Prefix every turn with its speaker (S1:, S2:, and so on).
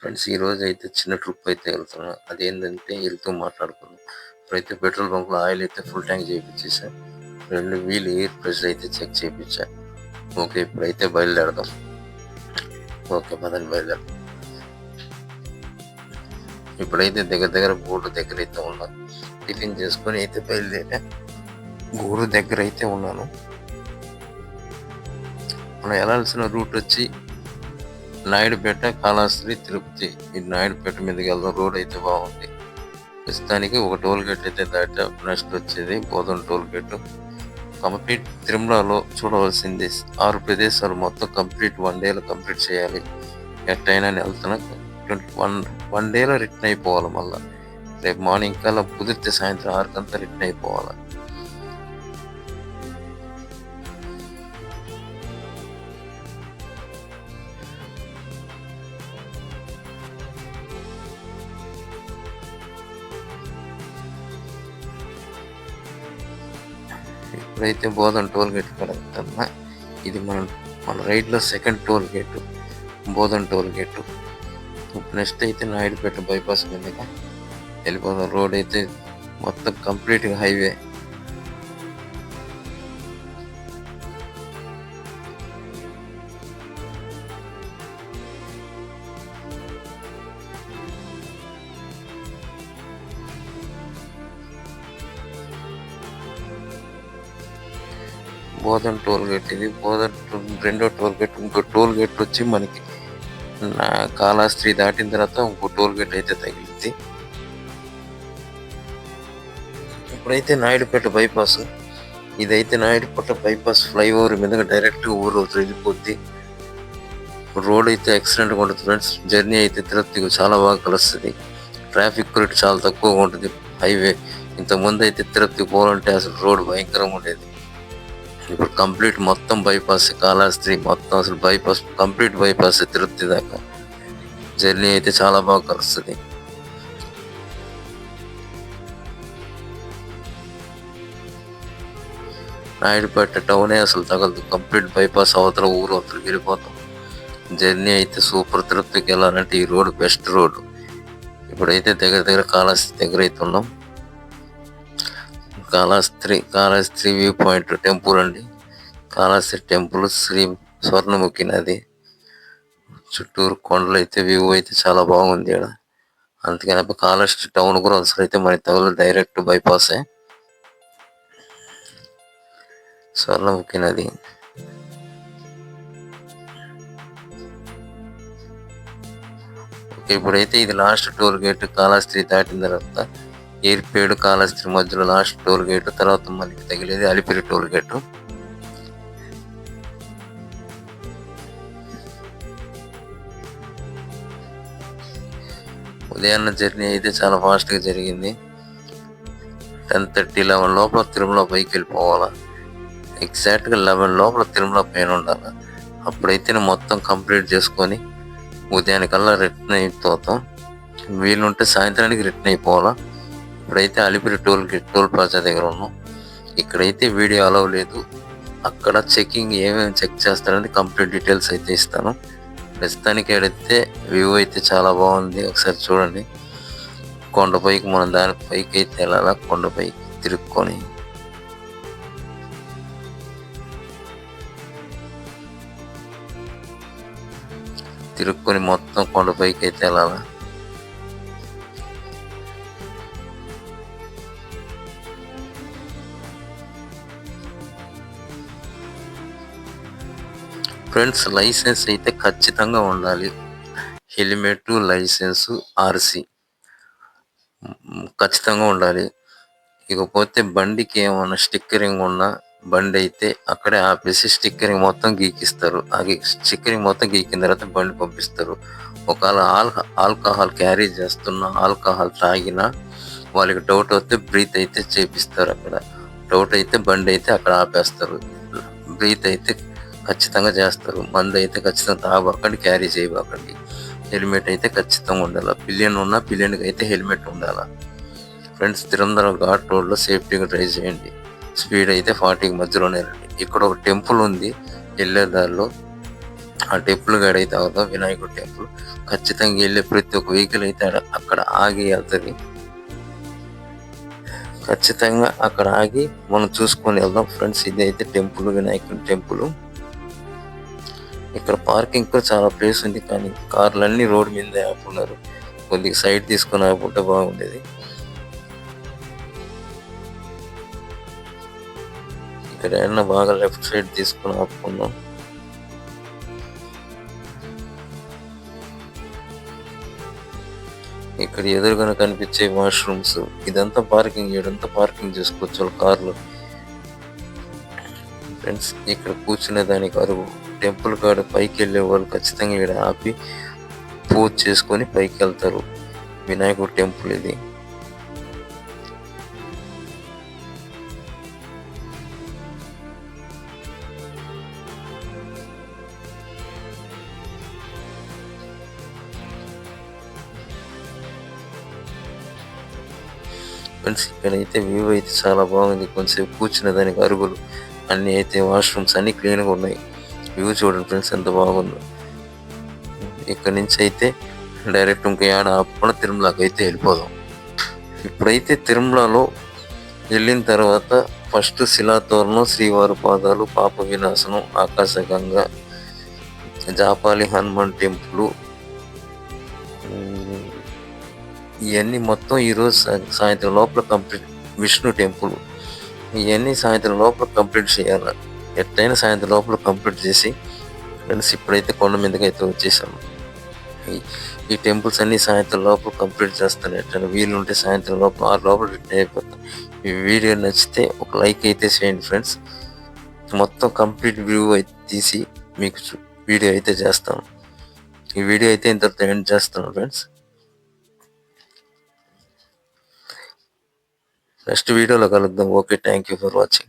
S1: Friends ఈ రోజు అయితే చిన్న ట్రిప్ అయితే వెళ్తున్నాం. అదేంటంటే వెళ్తూ మాట్లాడుకున్నాం ఇప్పుడైతే పెట్రోల్ బంక్లో ఆయిల్ అయితే ఫుల్ ట్యాంక్ చేయించేసా రెండు వీల్ ఎయిర్ ప్రెషర్ అయితే చెక్ చేయించా ఓకే ఇప్పుడైతే బయలుదేరదాం. ఓకే పదండి బయలుదేరదాం. ఇప్పుడైతే దగ్గర దగ్గర బోర్డు దగ్గర అయితే ఉన్నాను టిఫిన్ చేసుకొని అయితే బయలుదేరా గూడు దగ్గర అయితే ఉన్నాను. మనం వెళ్ళాల్సిన రూట్ వచ్చి నాయుడుపేట కాళహస్తి తిరుపతి. ఈ నాయుడుపేట మీదకి వెళ్దాం. రోడ్ అయితే బాగుంది. ప్రస్తుతానికి ఒక టోల్ గేట్ అయితే దాటా. నెక్స్ట్ వచ్చేది బోధన టోల్ గేట్. కంప్లీట్ తిరుమలలో చూడవలసింది ఆరు ప్రదేశాలు మొత్తం కంప్లీట్ వన్ డేలో కంప్లీట్ చేయాలి. ఎట్టయినా వెళ్తున్నా ట్వంటీ వన్ వన్ డేలో రిటర్న్ అయిపోవాలి మళ్ళీ. రేపు మార్నింగ్ కల్లా కుదిరితే సాయంత్రం ఆరుకంతా రిటర్న్ అయిపోవాలి. ఇప్పుడైతే బోధన్ టోల్ గేట్ కాడ ఇది మన మన రైడ్లో second toll gate Bodhan toll gate next అయితే నాయుడుపేట బైపాస్ మీదుగా వెళ్ళిపోదాం. రోడ్ అయితే మొత్తం కంప్లీట్గా హైవే బోధన్ టోల్ గేట్ ఇది. బోధన్ టో- రెండో టోల్ గేట్ ఇంకో టోల్ గేట్ వచ్చి మనకి కాళహస్త్రి దాటిన తర్వాత ఇంకో టోల్ గేట్ అయితే తగిలింది. ఇప్పుడైతే నాయుడుపేట బైపాస్. ఇదైతే నాయుడుపేట బైపాస్ ఫ్లైఓవర్ మీద డైరెక్ట్ ఊరు వెళ్ళిపోద్ది. రోడ్ అయితే యాక్సిడెంట్ ఉంటుంది ఫ్రెండ్స్. జర్నీ అయితే తిరుపతికి చాలా బాగా కలుస్తుంది. ట్రాఫిక్ రేట్ చాలా తక్కువగా ఉంటుంది. హైవే ఇంత ముందు అయితే తిరుపతి పోవాలంటే అసలు రోడ్ భయంకరంగా ఉండేది. ఇప్పుడు కంప్లీట్ మొత్తం బైపాస్ కాళహస్తి మొత్తం అసలు బైపాస్ కంప్లీట్ బైపాస్ తిరుపతి దాకా. జర్నీ అయితే చాలా బాగా కలుస్తుంది. నాయుడుపేట టౌనే అసలు తగలదు. కంప్లీట్ బైపాస్ అవతల ఊరు అవతలకి వెళ్ళిపోతాం. జర్నీ అయితే సూపర్. తిరుపతికి వెళ్ళాలంటే ఈ రోడ్ బెస్ట్ రోడ్. ఇప్పుడైతే దగ్గర దగ్గర కాళహస్తి దగ్గర అయితే ఉన్నాం. Kalahasti Kalahasti view point temple అండి. కాళహస్త్రి టెంపుల్ శ్రీ స్వర్ణముఖి నది. చుట్టూరు కొండలు అయితే వ్యూ అయితే చాలా బాగుంది ఇక్కడ. అందుకని అప్పుడు కాళహస్త్రి టౌన్ కూడా అసలు అయితే మనకి తగులు డైరెక్ట్ బైపాసే స్వర్ణముఖి నది. ఇప్పుడైతే ఇది లాస్ట్ టోల్ గేట్ కాళహస్త్రి దాటిన తర్వాత ఏర్పేడు కాళహస్తి మధ్యలో లాస్ట్ టోల్ గేట్ తర్వాత మనకి తగిలేది అలిపిరి టోల్ గేటు. ఉదయాన్న జర్నీ అయితే చాలా ఫాస్ట్గా జరిగింది. టెన్ థర్టీ లెవెన్ లోపల తిరుమల పైకి వెళ్ళిపోవాలా? ఎగ్జాక్ట్గా లెవెన్ లోపల తిరుమల పైన ఉండాలి? అప్పుడైతే మొత్తం కంప్లీట్ చేసుకొని ఉదయానికల్లా రిటర్న్ అయిపోతాం. వీలుంటే సాయంత్రానికి రిటర్న్ అయిపోవాలా? ఇప్పుడైతే అలిపిరి టోల్ టోల్ ప్లాజా దగ్గర ఉన్నాం. ఇక్కడైతే వీడియో అలవ్ లేదు. అక్కడ చెకింగ్ ఏమేమి చెక్ చేస్తారని కంప్లీట్ డీటెయిల్స్ అయితే ఇస్తాను. ప్రస్తుతానికి అడిగితే వ్యూ అయితే చాలా బాగుంది. ఒకసారి చూడండి. కొండపైకి మనం దాని పైకి అయితే వెళ్ళాలా? కొండపైకి తిరుక్కొని. తిరుక్కొని మొత్తం కొండపైకి అయితే వెళ్ళాలా? ఫ్రెండ్స్ లైసెన్స్ అయితే ఖచ్చితంగా ఉండాలి. హెల్మెట్ లైసెన్స్ ఆర్సి ఖచ్చితంగా ఉండాలి. ఇకపోతే బండికి ఏమైనా స్టిక్కరింగ్ ఉన్నా బండి అయితే అక్కడే ఆపేసి స్టిక్కరింగ్ మొత్తం గీకిస్తారు. ఆ స్టిక్కరింగ్ మొత్తం గీకిన తర్వాత బండి పంపిస్తారు. ఒకవేళ ఆల్ ఆల్కహాల్ క్యారీ చేస్తున్న ఆల్కహాల్ తాగినా వాళ్ళకి డౌట్ వస్తే బ్రీత్ అయితే చేపిస్తారు అక్కడ. డౌట్ అయితే బండి అయితే అక్కడ ఆపేస్తారు. బ్రీత్ అయితే ఖచ్చితంగా చేస్తారు. మందు అయితే ఖచ్చితంగా తాగకండి క్యారీ చేయబాకండి హెల్మెట్ అయితే ఖచ్చితంగా ఉండాలి. పిలియన్ ఉన్న పిలియన్కి అయితే హెల్మెట్ ఉండాలి. ఫ్రెండ్స్ తిరుమల ఘాట్ రోడ్లో సేఫ్టీగా డ్రైవ్ చేయండి. స్పీడ్ అయితే ఫార్టీకి మధ్యలోనే రండి. ఇక్కడ ఒక టెంపుల్ ఉంది. వెళ్ళే దారిలో. ఆ టెంపుల్ గైడ్ అయితే అవుతాం వినాయకుడు టెంపుల్ ఖచ్చితంగా వెళ్ళే ప్రతి ఒక్క వెహికల్ అయితే ఆడ- అక్కడ ఆగి వెళ్తుంది. ఖచ్చితంగా అక్కడ ఆగి మనం చూసుకొని వెళ్దాం. ఫ్రెండ్స్ ఇది అయితే టెంపుల్ వినాయకుడి టెంపుల్ ఇక్కడ పార్కింగ్ కూడా చాలా ప్లేస్ ఉంది కానీ కార్లు అన్ని రోడ్ మీద ఆపుకున్నారు కొద్దిగా సైడ్ తీసుకొని ఆపుకుంటే బాగుండేది. ఇక్కడ ఏమన్నా బాగా లెఫ్ట్ సైడ్ తీసుకొని ఆపుకున్నాం ఇక్కడ ఎదురుగా కనిపించే వాష్రూమ్స్ ఇదంతా పార్కింగ్ ఇదంతా పార్కింగ్ చేసుకోవచ్చు వాళ్ళ కార్లు. ఫ్రెండ్స్ ఇక్కడ కూర్చునే దానికి అరుగు టెంపుల్ కాడ పైకి వెళ్ళే వాళ్ళు ఖచ్చితంగా ఇక్కడ ఆపి పూజ చేసుకొని పైకి వెళ్తారు వినాయకుడు టెంపుల్ ఇది. ఫ్రెండ్స్ ఇక్కడైతే వ్యూ అయితే చాలా బాగుంది. కొంచెంసేపు కూర్చునే దానికి అరుగులు అన్ని అయితే వాష్రూమ్స్ అన్ని క్లీన్గా ఉన్నాయి. వ్యూ చూడండి ఫ్రెండ్స్ ఎంత బాగుందో. ఇక్కడ నుంచి అయితే డైరెక్ట్ ఇంకా యాడ అప్పుడు తిరుమలకి అయితే వెళ్ళిపోదాం. ఇప్పుడైతే తిరుమలలో వెళ్ళిన తర్వాత ఫస్ట్ శిలాతోరణం శ్రీవారి పాదాలు పాప వినాశనం ఆకాశగంగా జాపాలి హనుమాన్ టెంపుల్ ఇవన్నీ మొత్తం ఈరోజు సాయంత్రం లోపల కంప్లీట్ విష్ణు టెంపుల్. ఇవన్నీ సాయంత్రం లోపల కంప్లీట్ చేయాలి. ఎట్లయినా సాయంత్రం లోపల కంప్లీట్ చేసి ఫ్రెండ్స్ ఇప్పుడైతే కొండ మీదకి అయితే వచ్చేసాము. ఈ- టెంపుల్స్ అన్ని సాయంత్రం లోపల కంప్లీట్ చేస్తాను. ఎట్లా వీలు ఉంటే సాయంత్రం లోపల ఆరు లోపల రిటర్న్ అయిపోతాం. ఈ వీడియో నచ్చితే ఒక లైక్ అయితే చేయండి ఫ్రెండ్స్. మొత్తం కంప్లీట్ వ్యూ అయితే తీసి మీకు వీడియో అయితే చేస్తాను. ఈ వీడియో అయితే ఇంతటితో ఎండ్ చేస్తాను ఫ్రెండ్స్. నెక్స్ట్ వీడియోలో కలుద్దాం. Okay thank you for watching.